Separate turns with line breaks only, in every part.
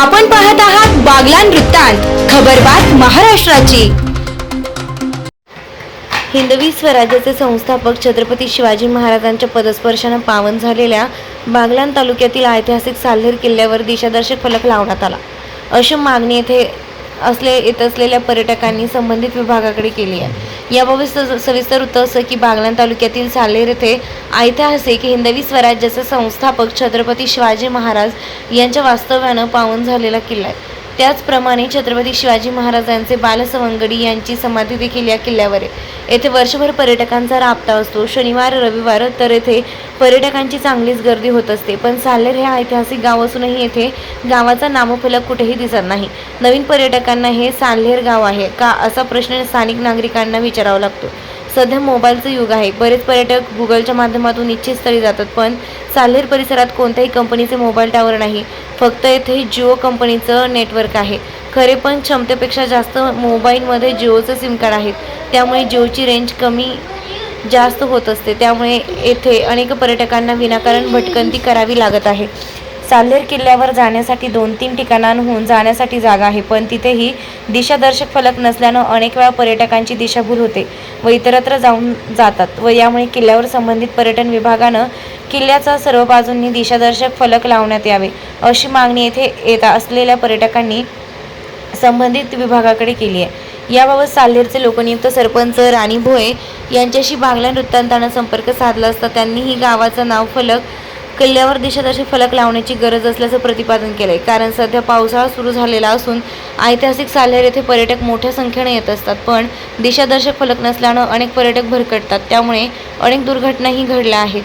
आपण पाहत आहात बागलान वृत्तांत खबरबात महाराष्ट्राची. हिंदवी स्वराज्याचे संस्थापक छत्रपती शिवाजी महाराजांच्या पदस्पर्शानं पावन झालेल्या बागलान तालुक्यातील ऐतिहासिक साल्हेर किल्ल्यावर दिशादर्शक फलक लावण्यात आला. अशी मागणी येथे असले येत असलेल्या पर्यटकांनी संबंधित विभागाकडे केली आहे. याबाबत सविस्तर होतं असं की बागलाण तालुक्यातील सालेर येथे ऐतिहासिक हिंदवी स्वराज्याचे संस्थापक छत्रपती शिवाजी महाराज यांच्या वास्तव्यानं पावन झालेला किल्ला आहे. त्याचप्रमाणे छत्रपती शिवाजी महाराजांचे बालसवंगडी यांची समाधी देखील या किल्ल्यावर आहे. येथे वर्षभर पर्यटकांचा राबता असतो. शनिवार रविवार तर येथे पर्यटकांची चांगलीच गर्दी होत असते. पण साल्हेर हे ऐतिहासिक गाव असूनही येथे गावाचा नामफलक कुठेही दिसत नाही. नवीन पर्यटकांना हे साल्हेर गाव आहे का असा प्रश्न स्थानिक नागरिकांना विचारावा लागतो. सध्या मोबाईलचं युग आहे. बरेच पर्यटक गुगलच्या माध्यमातून इच्छित स्थळी जातात पण साल्हेर परिसरात कोणत्याही कंपनीचे मोबाईल टावर नाही. फक्त येथे जिओ कंपनीचं नेटवर्क आहे. खरे पण क्षमतेपेक्षा जास्त मोबाईलमध्ये जिओचं सिम कार्ड आहेत त्यामुळे जिओची रेंज कमी जास्त होत असते. त्यामुळे येथे अनेक पर्यटकांना विनाकारण भटकंती करावी लागत आहे. साल्हेर किल्ल्यावर जाण्यासाठी दोन तीन ठिकाणांहून जाण्यासाठी जागा आहे पण तिथेही दिशादर्शक फलक नसल्यानं अनेक वेळा पर्यटकांची दिशाभूल होते व इतरत्र जाऊन जातात व यामुळे किल्ल्यावर संबंधित पर्यटन विभागानं किल्ल्याचा सर्व बाजूंनी दिशादर्शक फलक लावण्यात यावे अशी मागणी येथे येत असलेल्या पर्यटकांनी संबंधित विभागाकडे केली आहे. याबाबत साल्हेरचे लोकनियुक्त सरपंच राणी भोये यांच्याशी बांगला वृत्तांतानं संपर्क साधला असता त्यांनीही गावाचं नाव फलक किल्ल्यावर दिशादर्शक फलक लावण्याची गरज असल्याचं प्रतिपादन केलंय. कारण सध्या पावसाळा सुरू झालेला असून ऐतिहासिक साल्हेर येथे पर्यटक मोठ्या संख्येने येत असतात. पण दिशादर्शक फलक नसल्यानं अनेक पर्यटक भरकटतात. त्यामुळे अनेक दुर्घटनाही घडल्या आहेत.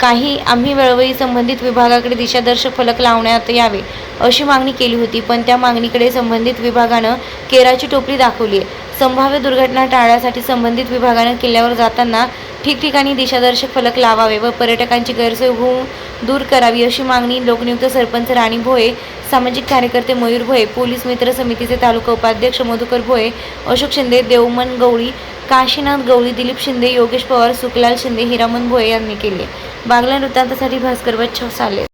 काही आम्ही वेळोवेळी संबंधित विभागाकडे दिशादर्शक फलक लावण्यात यावे अशी मागणी केली होती. पण त्या मागणीकडे संबंधित विभागानं केराची टोपली दाखवली आहे संभाव्य दुर्घटना टाळण्यासाठी संबंधित विभागानं किल्ल्यावर जाताना ठिकठिकाणी दिशादर्शक फलक लावावे व पर्यटकांची गैरसोय होऊन दूर करावी अशी मागणी लोकनियुक्त सरपंच राणी भोये सामाजिक कार्यकर्ते मयूर भोये पोलीस मित्र समितीचे तालुका उपाध्यक्ष मधुकर भोये अशोक शिंदे देवमन गवळी काशीनाथ गवळी दिलीप शिंदे योगेश पवार सुखलाल शिंदे हिरामन भोये यांनी केले. बागला वृत्तांतासाठी भास्कर बच्छाव साले.